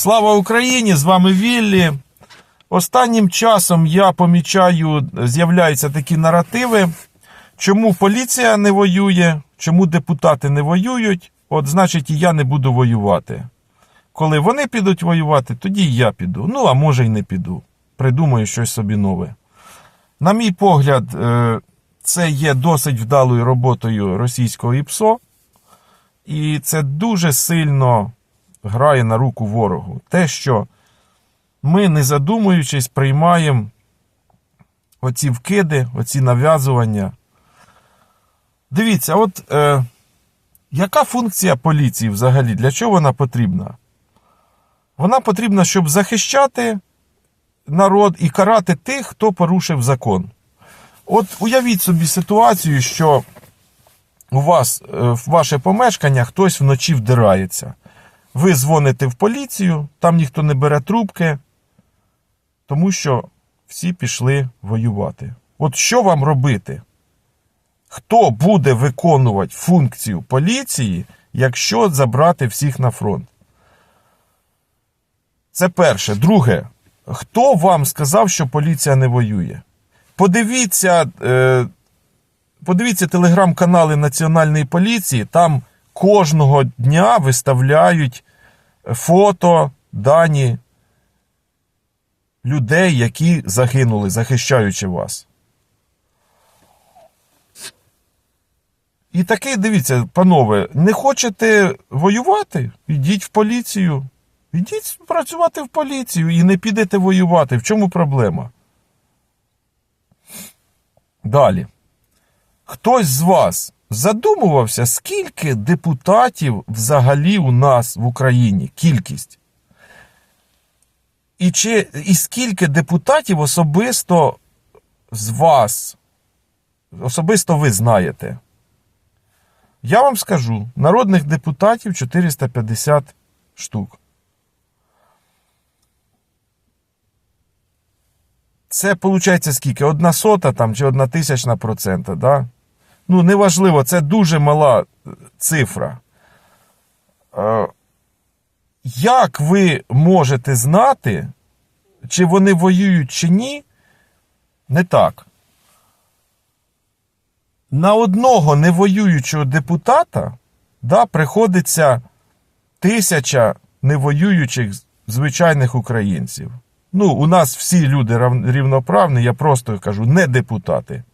Слава Україні! З вами Віллі. Останнім часом я помічаю, з'являються такі наративи, чому поліція не воює, чому депутати не воюють, от значить і я не буду воювати. Коли вони підуть воювати, тоді і я піду. Ну, а може й не піду. Придумаю щось собі нове. На мій погляд, е, це є досить вдалою роботою російського ІПСО, і це дуже сильно грає на руку ворогу. Те, що ми, не задумуючись, приймаємо оці вкиди, оці нав'язування. Дивіться, от е, яка функція поліції взагалі? Для чого вона потрібна? Вона потрібна, щоб захищати народ і карати тих, хто порушив закон. От уявіть собі ситуацію, що у вас е, в ваше помешкання хтось вночі вдирається. Ви дзвоните в поліцію, там ніхто не бере трубки, тому що всі пішли воювати. От що вам робити? Хто буде виконувати функцію поліції, якщо забрати всіх на фронт? Це перше. Друге, хто вам сказав, що поліція не воює? Подивіться, е, подивіться телеграм-канали Національної поліції, там кожного дня виставляють фото, дані людей, які загинули, захищаючи вас. І таке, дивіться, панове, не хочете воювати? Ідіть в поліцію. Ідіть працювати в поліцію і не підете воювати. В чому проблема? Далі. Хтось з вас задумувався, скільки депутатів взагалі у нас в Україні? Кількість. І, чи, і скільки депутатів особисто з вас, особисто ви знаєте? Я вам скажу, народних депутатів 450 штук. Це виходить скільки? Одна сота там чи одна тисячна процента, да? Ну, неважливо, це дуже мала е, цифра. Е, Як ви можете знати, чи вони воюють чи ні? Не так. На одного невоюючого депутата да, приходиться тисяча невоюючих звичайних українців. Ну, у нас всі люди рівноправні, я просто кажу, не депутати.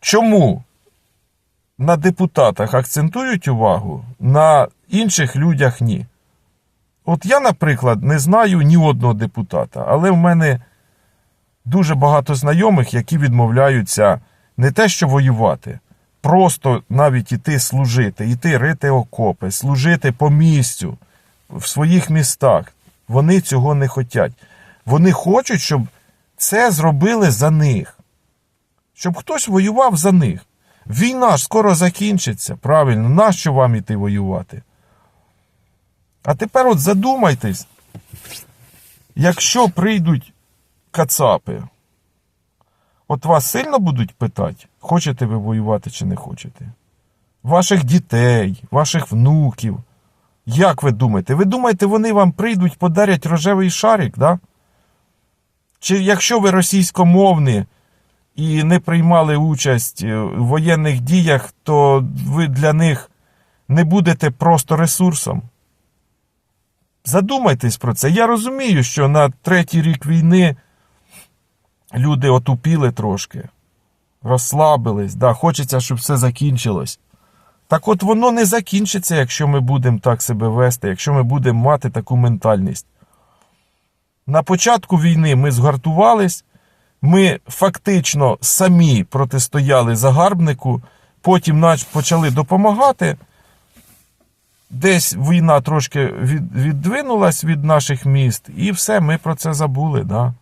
Чому на депутатах акцентують увагу, на інших людях ні? От я, наприклад, не знаю ні одного депутата, але в мене дуже багато знайомих, які відмовляються не те, що воювати, просто навіть іти служити, іти рити окопи, служити по місцю в своїх містах. Вони цього не хочуть. Вони хочуть, щоб це зробили за них. Щоб хтось воював за них. Війна ж скоро закінчиться. Правильно, нащо вам іти воювати? А тепер от задумайтесь, якщо прийдуть кацапи, от вас сильно будуть питати, хочете ви воювати чи не хочете? Ваших дітей, ваших внуків. Як ви думаєте? Ви думаєте, вони вам прийдуть, подарять рожевий шарик, да? Чи якщо ви російськомовні і не приймали участь е, в воєнних діях, то ви для них не будете просто ресурсом? Задумайтесь про це. Я розумію, що на третій рік війни люди отупіли трошки, розслабились, да, хочеться, щоб все закінчилось. Так от воно не закінчиться, якщо ми будемо так себе вести, якщо ми будемо мати таку ментальність. На початку війни ми згартувались, ми фактично самі протистояли загарбнику, потім почали допомагати. Десь війна трошки від, віддвинулась від наших міст, і все, ми про це забули. Да?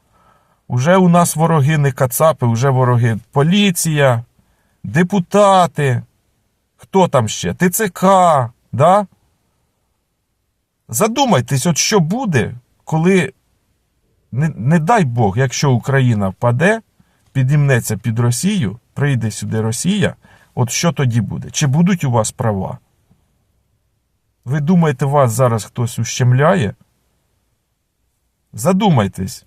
Уже у нас вороги не кацапи, уже вороги поліція, депутати. Хто там ще? ТЦК, да? Задумайтесь, от що буде, коли, не, не дай Бог, якщо Україна впаде, підімнеться під Росію, прийде сюди Росія, от що тоді буде? Чи будуть у вас права? Ви думаєте, вас зараз хтось ущемляє? Задумайтесь.